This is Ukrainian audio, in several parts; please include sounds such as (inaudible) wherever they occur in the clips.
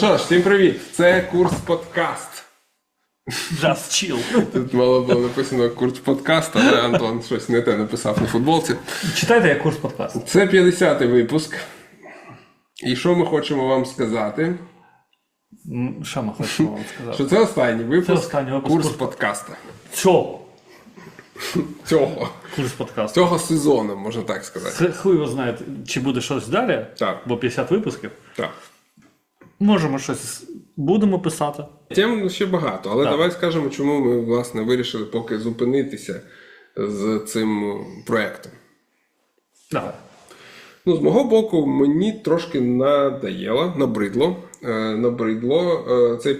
Ну що ж, всім привіт! Це курс подкаст. Just chill. Тут мало було написано курс подкаст, але Антон щось не те написав на футболці. Читайте як курс подкасту. Це 50-й випуск. І що ми хочемо вам сказати? М, Що ми хочемо вам сказати? Що це останній випуск, Це останній випуск курс курс- подкаста. Цього Цього. курс подкасту. Цього сезону, можна так сказати. Це хуй його знає, чи буде щось далі, Так. бо 50 випусків. Так. Можемо щось будемо писати. Тем ще багато, але Так. давай скажемо, чому ми власне вирішили поки зупинитися з цим проєктом. Давай. Ну, з мого боку, мені трошки надоело, набридло. Е, набридло е, цей,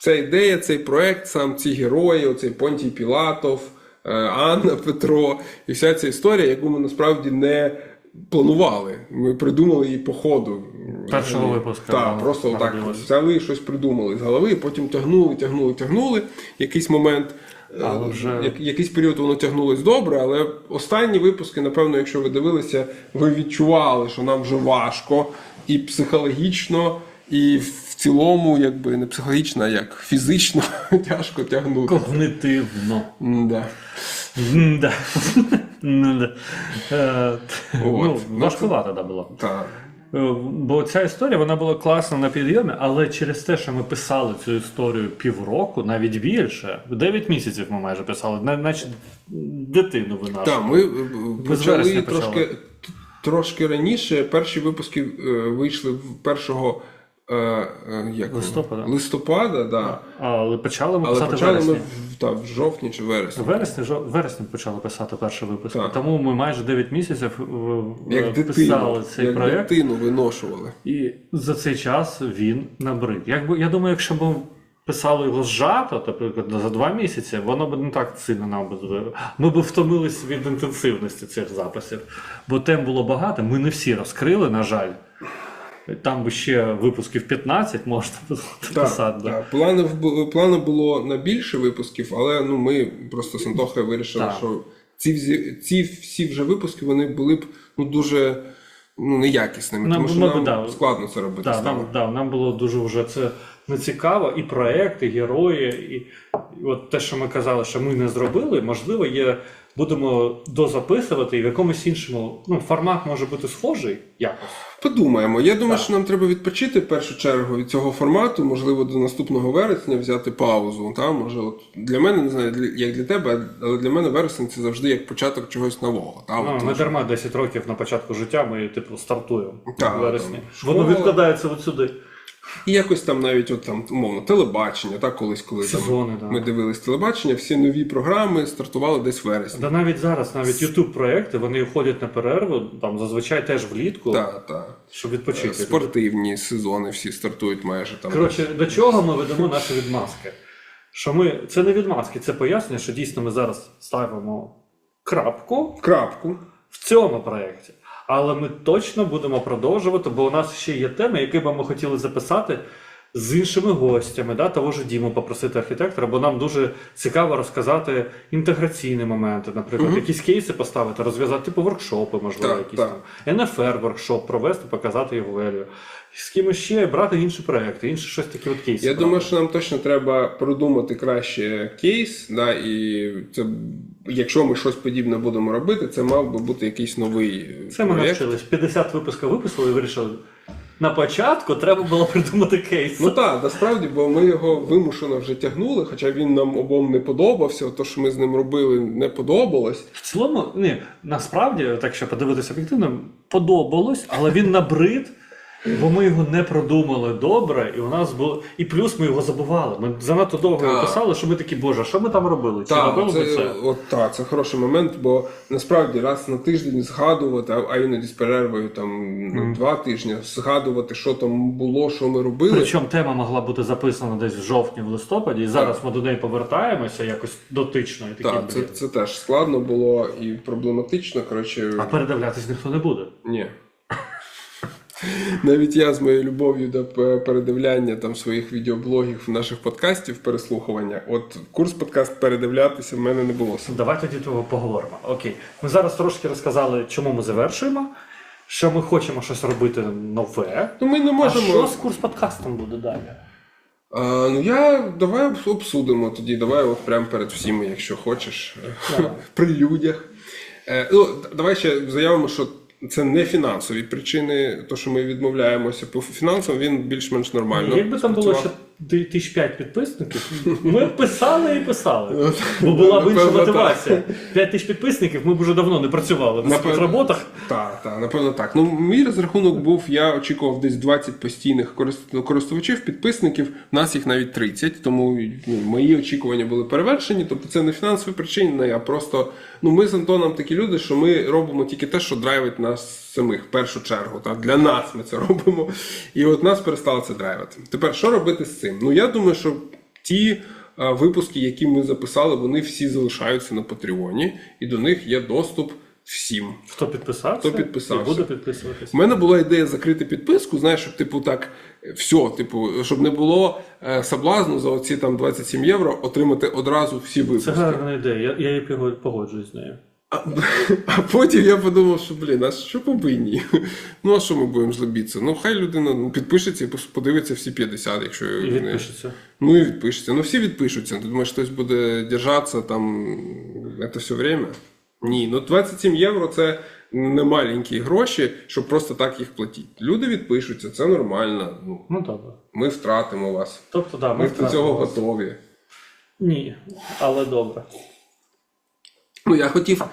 ця ідея, цей проект, сам ці герої, оцей Понтій Пілатов, е, Анна Петро і вся ця історія, яку ми насправді не планували. Ми придумали її по ходу. Першого випуску Так, просто так взяли щось придумали з голови, потім тягнули, тягнули, тягнули. Якийсь момент. Але вже- як- якийсь період воно тягнулось добре, але останні випуски, напевно, якщо ви дивилися, ви відчували, що нам вже важко і психологічно, і в цілому, якби не психологічно, а як фізично (laughs) тяжко тягнути. Когнитивно. Да. М-да. М-да. (laughs) Е, Ну, важкувато було. Так. Е, Бо ця історія вона була класна на підйомі, але через те, що ми писали цю історію півроку, навіть більше, 9 місяців ми майже писали, наче дитину ви нашу. Так, ми е, почали трошки, трошки раніше. Перші випуски е, вийшли в першого е, е, як воно? Листопада. листопада да. Але почали ми але писати почали вересні. ми в, та, в жовтні чи вересні. Вересні, жо- вересні почали писати перший випуск. Так. Тому ми майже 9 місяців е, е, Як дитину, писали цей як проєкт. дитину виношували. І за цей час він набрид. Якби я думаю, якщо б писали його зжато, наприклад, за два місяці, воно б не так сильно нам би. Ми б втомились від інтенсивності цих записів. Бо тем було багато, ми не всі розкрили, на жаль. Там би ще випусків 15 можна було писати. да. Плани, плани було на більше випусків, але ну, ми просто з Антохою вирішили, Так. що ці, ці всі вже випуски вони були б ну, дуже ну, неякісними, Нам- тому що нам да. складно це робити. Да, нам, да, нам було дуже вже це не цікаво, і проект, і герої, і, і от те, що ми казали, що ми не зробили, можливо, є. Будемо дозаписувати і в якомусь іншому ну, формат може бути схожий якось. Подумаємо. Я думаю, Так. що нам треба відпочити в першу чергу від цього формату, можливо, до наступного вересня взяти паузу. Та? Може, от для мене не знаю, як для тебе, але для мене вересень це завжди як початок чогось нового. Та? Ну, От, не дарма 10 років на початку життя ми типу стартуємо Так, в вересні. Воно відкладається от сюди. І якось там навіть от там умовно телебачення, так колись, коли Сезони, там да. ми дивились телебачення, всі нові програми стартували десь в вересні. Да навіть зараз, навіть youtube проекти вони входять на перерву, там зазвичай теж влітку, Так, так. щоб відпочити. Спортивні сезони всі стартують майже там. Коротше, до чого ми ведемо наші відмазки? Що ми це не відмазки, це пояснення, що дійсно ми зараз ставимо крапку крапку. в цьому проєкті. Але ми точно будемо продовжувати, бо у нас ще є теми, які би ми хотіли записати з іншими гостями, да, того ж Діму попросити архітектора, бо нам дуже цікаво розказати інтеграційні моменти, наприклад, якісь кейси поставити, розв'язати, типу воркшопи, можливо, Так, якісь так. там НФР воркшоп провести, показати його велію. З кимось ще брати інші проекти, інші щось такі от кейси. Я брати. думаю, що нам точно треба продумати краще кейс, да, і це, якщо ми щось подібне будемо робити, це мав би бути якийсь новий Це ми проєкт. навчились. 50 випусків виписали і вирішили. На початку треба було придумати кейс. Ну так, насправді, бо ми його вимушено вже тягнули, хоча він нам обом не подобався, то, що ми з ним робили, не подобалось. В цілому, ні, насправді, так що подивитися об'єктивно, подобалось, але він набрид, бо ми його не продумали добре, і у нас було. І плюс ми його забували. Ми занадто довго його Так. писали, що ми такі, боже, що ми там робили? Чи Так, робили ми це, це? от, так, це хороший момент, бо насправді раз на тиждень згадувати, а, а іноді з перервою там ну, два тижні, згадувати, що там було, що ми робили. Причому тема могла бути записана десь в жовтні, в листопаді, і зараз ми до неї повертаємося якось дотично і такі. Так, це, блін. це теж складно було і проблематично. Коротше, А передивлятись ніхто не буде. ні. Навіть я з моєю любов'ю до передивляння там своїх відеоблогів, наших подкастів, переслухування. От курс подкаст передивлятися в мене не було. Давай тоді того поговоримо. Окей. Ми зараз трошки розказали, чому ми завершуємо. що ми хочемо щось робити нове. Ну, ми не А що з курс подкастом буде далі? А, ну я давай обсудимо тоді. Давай от прямо перед всіми, якщо хочеш, Давай. (laughs) при людях. Е, ну, давай ще заявимо, що це не фінансові причини, то що ми відмовляємося по фінансам, він більш-менш нормально. Якби там було ще. Тисяч п'ять підписників, ми писали і писали. Бо була б інша мотивація. П'ять тисяч підписників, ми б вже давно не працювали на своїх роботах. Так, так, напевно так. Ну, мій розрахунок був, я очікував десь 20 постійних користувачів, підписників. У нас їх навіть 30, тому ну, мої очікування були перевершені. Тобто це не фінансові причини, а просто ну, ми з Антоном такі люди, що ми робимо тільки те, що драйвить нас самих в першу чергу. Так? Для нас ми це робимо. І от нас перестало це драйвити. Тепер що робити з цим? Ну я думаю, що ті. а, Випуски, які ми записали, вони всі залишаються на Патреоні, і до них є доступ всім. Хто підписався? Хто підписався. І буде підписуватися. У мене була ідея закрити підписку, знаєш, щоб типу так, все, типу, щоб не було е, соблазну за оці там 27 євро отримати одразу всі Це гарна ідея. Я, я її погоджуюсь з нею. А, (laughs) а потім я подумав, що блін, а що по ні? (laughs) Ну а що ми будемо жлобітися? Ну хай людина ну, підпишеться і подивиться всі 50, якщо І не- відпишеться. Ну і відпишеться. Ну всі відпишуться. Ти думаєш, хтось буде держатися там це все время? Ні, ну 27 євро це не маленькі гроші, щоб просто так їх платити. Люди відпишуться, це нормально. Ну, Ну добре. ми втратимо вас. Тобто, да, Ми до втратили цього вас. готові. Ні, але добре. Ну, я хотів,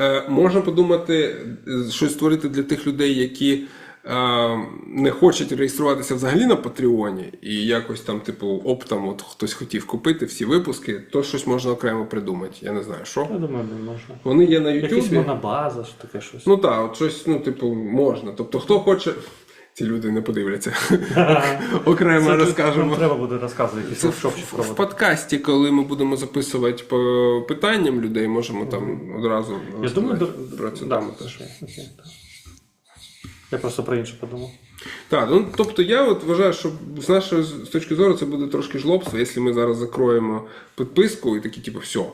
е, можна подумати, е, щось створити для тих людей, які е, не хочуть реєструватися взагалі на Патреоні, і якось там, типу, оптом, от хтось хотів купити всі випуски, то щось можна окремо придумати. Я не знаю, що. Я думаю, не можна. Вони є на Ютубі. Якась монобаза, що таке щось. Ну так, от щось, ну, типу, можна. Тобто, хто хоче. Ці люди не подивляться. (laughs) Окремо Це розкажемо. Треба буде розказувати якісь Це в, в подкасті, коли ми будемо записувати по питанням людей, можемо там одразу Я думаю, про цю да, тему теж. Я просто про інше подумав. Так, ну тобто я от вважаю, що з нашої з точки зору це буде трошки жлобство, якщо ми зараз закроємо підписку і такі, типу, все.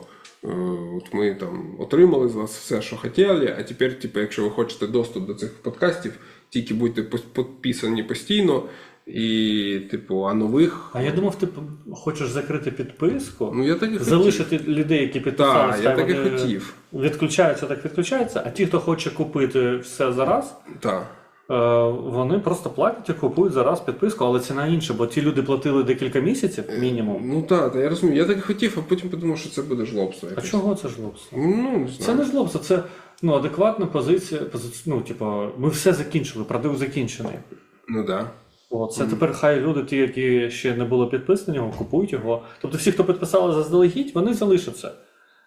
От ми там отримали з вас все, що хотіли, а тепер, типу, якщо ви хочете доступ до цих подкастів, тільки будьте підписані постійно, і, типу, а нових. А я думав, ти хочеш закрити підписку, Ну я так і хотів. залишити людей, які підписалися. Так, я так і хотів. Відключаються, так відключаються, а ті, хто хоче купити все зараз, Так. Е, вони просто платять і купують зараз підписку, але ціна інша, бо ті люди платили декілька місяців мінімум. Ну так, та, я розумію. Я так і хотів, а потім подумав, що це буде жлобство. А чого це жлобство? Ну, не Це не жлобство, це ну, адекватна позиція. пози- Ну, типу, ми все закінчили, продив закінчений. Ну да. От, це тепер хай люди, ті, які ще не були підписані, купують його. Тобто всі, хто підписали заздалегідь, вони залишаться.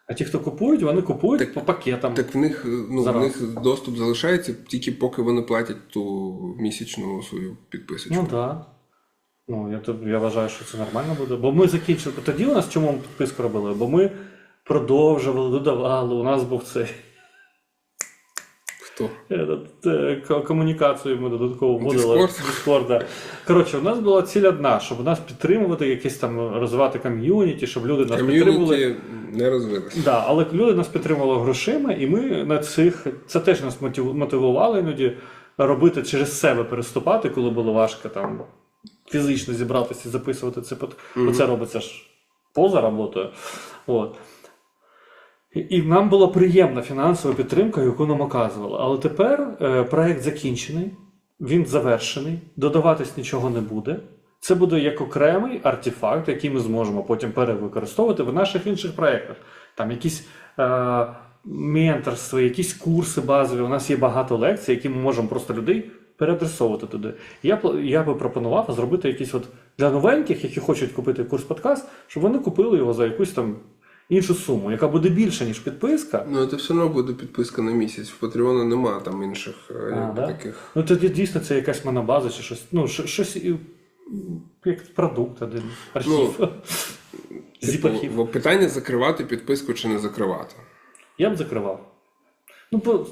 А ті, хто купують, вони купують по пакетам. Так в них, ну, в них доступ залишається тільки поки вони платять ту місячну свою підписочку. Ну так. Да. Ну, я, тоб- я вважаю, що це нормально буде. Бо ми закінчили. Тоді у нас чому ми підписку робили? Бо ми продовжували, додавали. У нас був цей? Этот, е, ко- комунікацію ми додатково вводили. Discord? Коротше, у нас була ціль одна, щоб нас підтримувати, якісь там розвивати ком'юніті, щоб люди нас підтримували. Не розвилися. Да, але люди нас підтримували грошима, і ми на цих це теж нас мотивувало іноді робити через себе переступати, коли було важко там фізично зібратися і записувати це. под- Бо це робиться ж поза роботою. От. І- нам була приємна фінансова підтримка, яку нам оказували. Але тепер е, проект закінчений, він завершений, додаватись нічого не буде. Це буде як окремий артефакт, який ми зможемо потім перевикористовувати в наших інших проєктах. Там якісь е, менторства, якісь курси базові. У нас є багато лекцій, які ми можемо просто людей переадресовувати туди. Я, я би пропонував зробити якісь от для новеньких, які хочуть купити курс подкаст, щоб вони купили його за якусь там іншу суму, яка буде більша, ніж підписка. Ну, це все одно буде підписка на місяць. В Патреону нема там інших е, А, якби да? таких. Ну тоді дійсно це якась монобаза чи щось. Ну, щось як продукт, один архів. (laughs) Зіп Типу, питання закривати підписку чи не закривати. Я б закривав. Ну, бо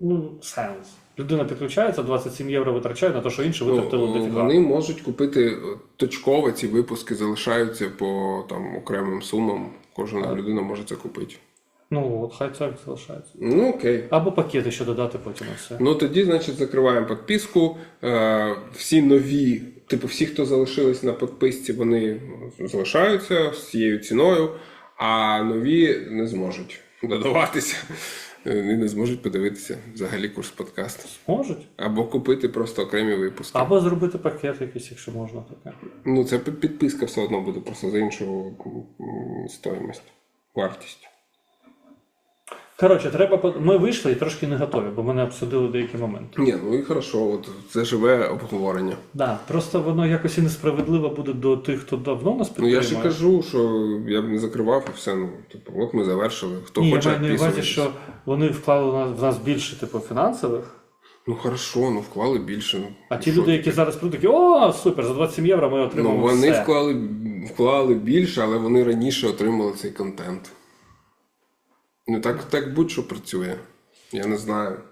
ну, сенс. Людина підключається, 27 євро витрачає на те, що інші витратили Ну, дофіга. вони можуть купити е, точково ці випуски залишаються по там окремим сумам. Кожна людина може це купити. Ну, от хай так залишається. Ну окей. Або пакети ще додати потім на все. Ну тоді, значить, закриваємо підписку. Е, всі нові, типу, всі, хто залишились на підписці, вони залишаються з цією ціною, а нові не зможуть додаватися е, і не зможуть подивитися взагалі курс подкасту. Зможуть. Або купити просто окремі випуски. Або зробити пакет якийсь, якщо можна таке. Ну, це підписка все одно буде просто за іншу стоїмость, вартість. Коротше, треба ми вийшли і трошки не готові, бо ми не обсудили деякі моменти. Ні, ну і хорошо, от це живе обговорення. Да, просто воно якось і несправедливо буде до тих, хто давно нас Ну я ж і кажу, що я б не закривав і все. Ну, типу, от ми завершили. Хто Ні, я хоче маю на увазі, що вони вклали в нас, в нас більше типу, фінансових, Ну хорошо, ну вклали більше. Ну, а ті люди, які зараз прийдуть, такі, о, супер, за 27 євро ми отримали. Ну, вони все. вклали, вклали більше, але вони раніше отримали цей контент. Ну так, так будь-що працює. Я не знаю. (laughs)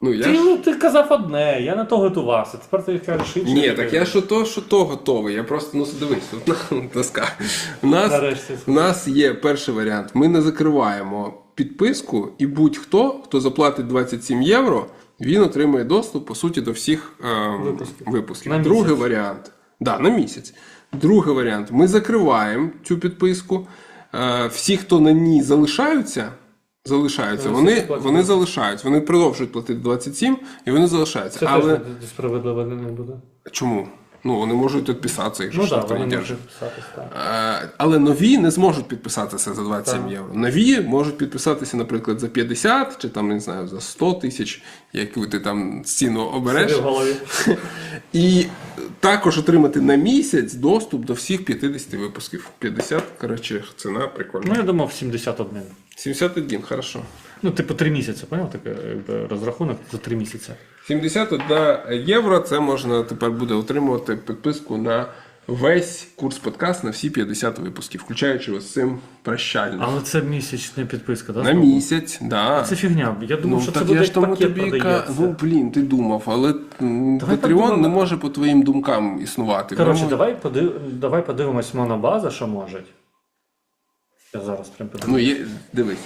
Ну, я Ти, ж... ну, ти казав одне, я на то готувався. Тепер ти кажеш інше. Ні, так я що то, що то готовий. Я просто ну дивись, тут доска. (laughs) У нас, у нас є перший варіант. Ми не закриваємо підписку, і будь-хто, хто заплатить 27 євро, він отримує доступ по суті до всіх е, Випусків. випусків. Другий варіант. Да, на місяць. Другий варіант. Ми закриваємо цю підписку. Е, всі, хто на ній залишаються. Залишаються, Вони вони, залишаються, вони продовжують платити 27 і вони залишаються. Це Але теж справедливо не буде. Чому? Ну, вони можуть підписатися, якщо Ну так, ніхто не держить. Е, Але нові не зможуть підписатися за 27 Так. євро. Нові можуть підписатися, наприклад, за 50 чи там, не знаю, за 100 тисяч, яку ти там ціну обереш. В голові. (laughs) І також отримати на місяць доступ до всіх 50 випусків. 50, коротше, ціна прикольна. Ну, я думав 71. 71, хорошо. Ну, типу, 3 місяці, поняв? Такий розрахунок за 3 місяці. 71 євро це можна тепер буде отримувати підписку на весь курс подкаст на всі 50 випусків, включаючи ось цим прощальним. Але це місячна підписка, так? На місяць, да. Це фігня. Я думав, Ну, що так це буде я ж тому пакет тобі ка... Ну, блін, ти думав, але м, Давай подумаємо. не може по твоїм думкам існувати. Коротше, давай, подив... давай подивимось монобаза, що може. Я зараз прям Ну, є, дивись.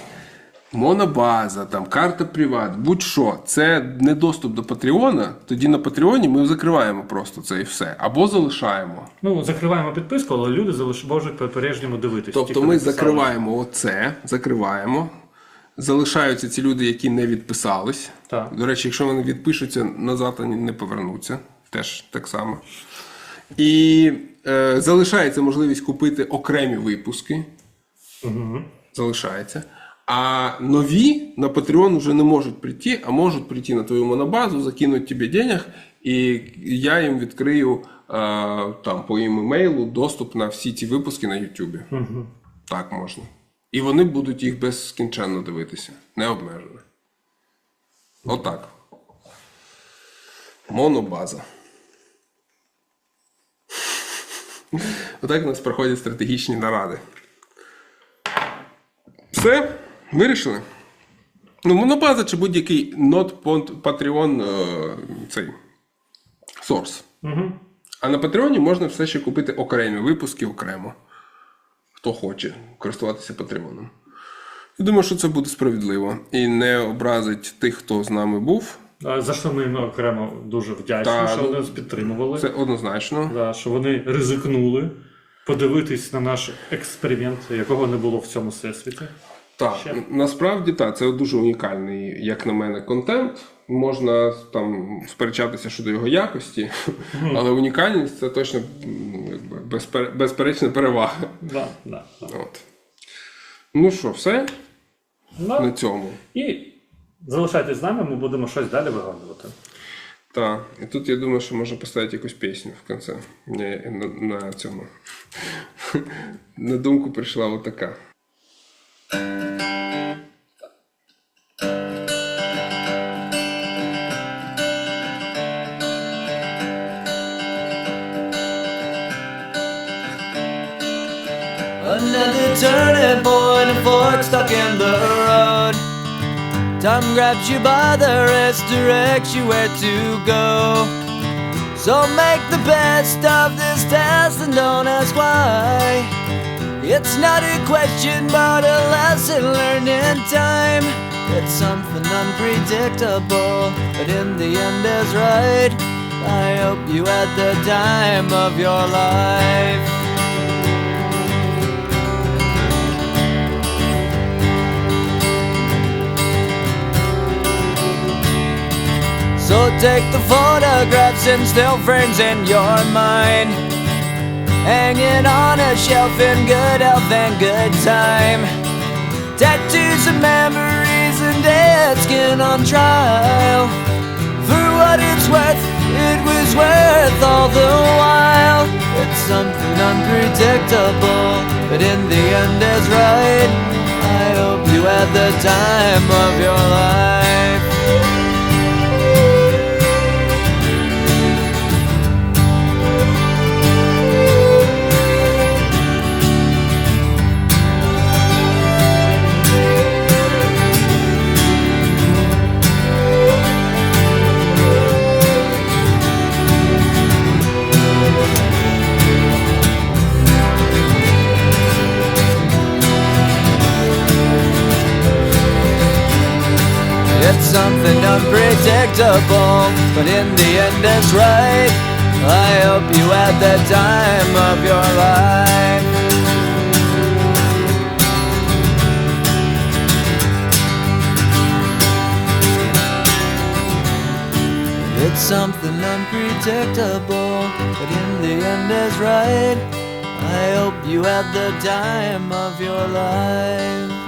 Монобаза, там, карта Приват, будь-що. Це не доступ до Патреона. Тоді на Патреоні ми закриваємо просто це і все. Або залишаємо. Ну, закриваємо підписку, але люди залиш... можуть по-пережньому дивитись. ті, Тобто ми підписали. закриваємо оце, закриваємо. Залишаються ці люди, які не відписались. Так. До речі, якщо вони відпишуться, назад вони не повернуться. Теж так само. І е, залишається можливість купити окремі випуски. Угу. Залишається. А нові на Patreon вже не можуть прийти, а можуть прийти на твою монобазу, закинуть тобі денег, і я їм відкрию е, там по їм емейлу доступ на всі ці випуски на YouTube. Угу. Так можна. І вони будуть їх безкінченно дивитися, необмежено. Отак. Монобаза. Отак у нас проходять стратегічні наради. Все, вирішили. Ну, монобаза чи будь-який not Patreon е, цей source. Угу. А на Патреоні можна все ще купити окремі випуски окремо. Хто хоче користуватися Патреоном. Я думаю, що це буде справедливо і не образить тих, хто з нами був. За що ми їм окремо дуже вдячні, Та, що ну, вони нас підтримували. Це однозначно. Да, що вони ризикнули подивитись на наш експеримент, якого не було в цьому всесвіті. Так, Ще. насправді так, це дуже унікальний, як на мене, контент. Можна там сперечатися щодо його якості, але унікальність це точно якби, безпер- безперечна перевага. Да, да, да. От. Ну що, все Да. на цьому. І залишайтесь з нами, ми будемо щось далі вигадувати. Так, і тут я думаю, що можна поставити якусь пісню в кінці. На, на цьому. (laughs) на думку прийшла отака. Another turning point, a fork stuck in the road. Time grabs you by the wrist, directs you where to go. So make the best of this test and don't ask why. It's not a question, but a lesson learned in time. It's something unpredictable, but in the end is right. I hope you had the time of your life. So take the photographs and still frames in your mind. Hanging on a shelf in good health and good time. Tattoos and memories and dead skin on trial. For what it's worth, it was worth all the while. It's something unpredictable, but in the end is right. I hope you had the time of your life. But in the end it's right. I hope you had the time of your life. It's something unpredictable, but in the end is right. I hope you had the time of your life.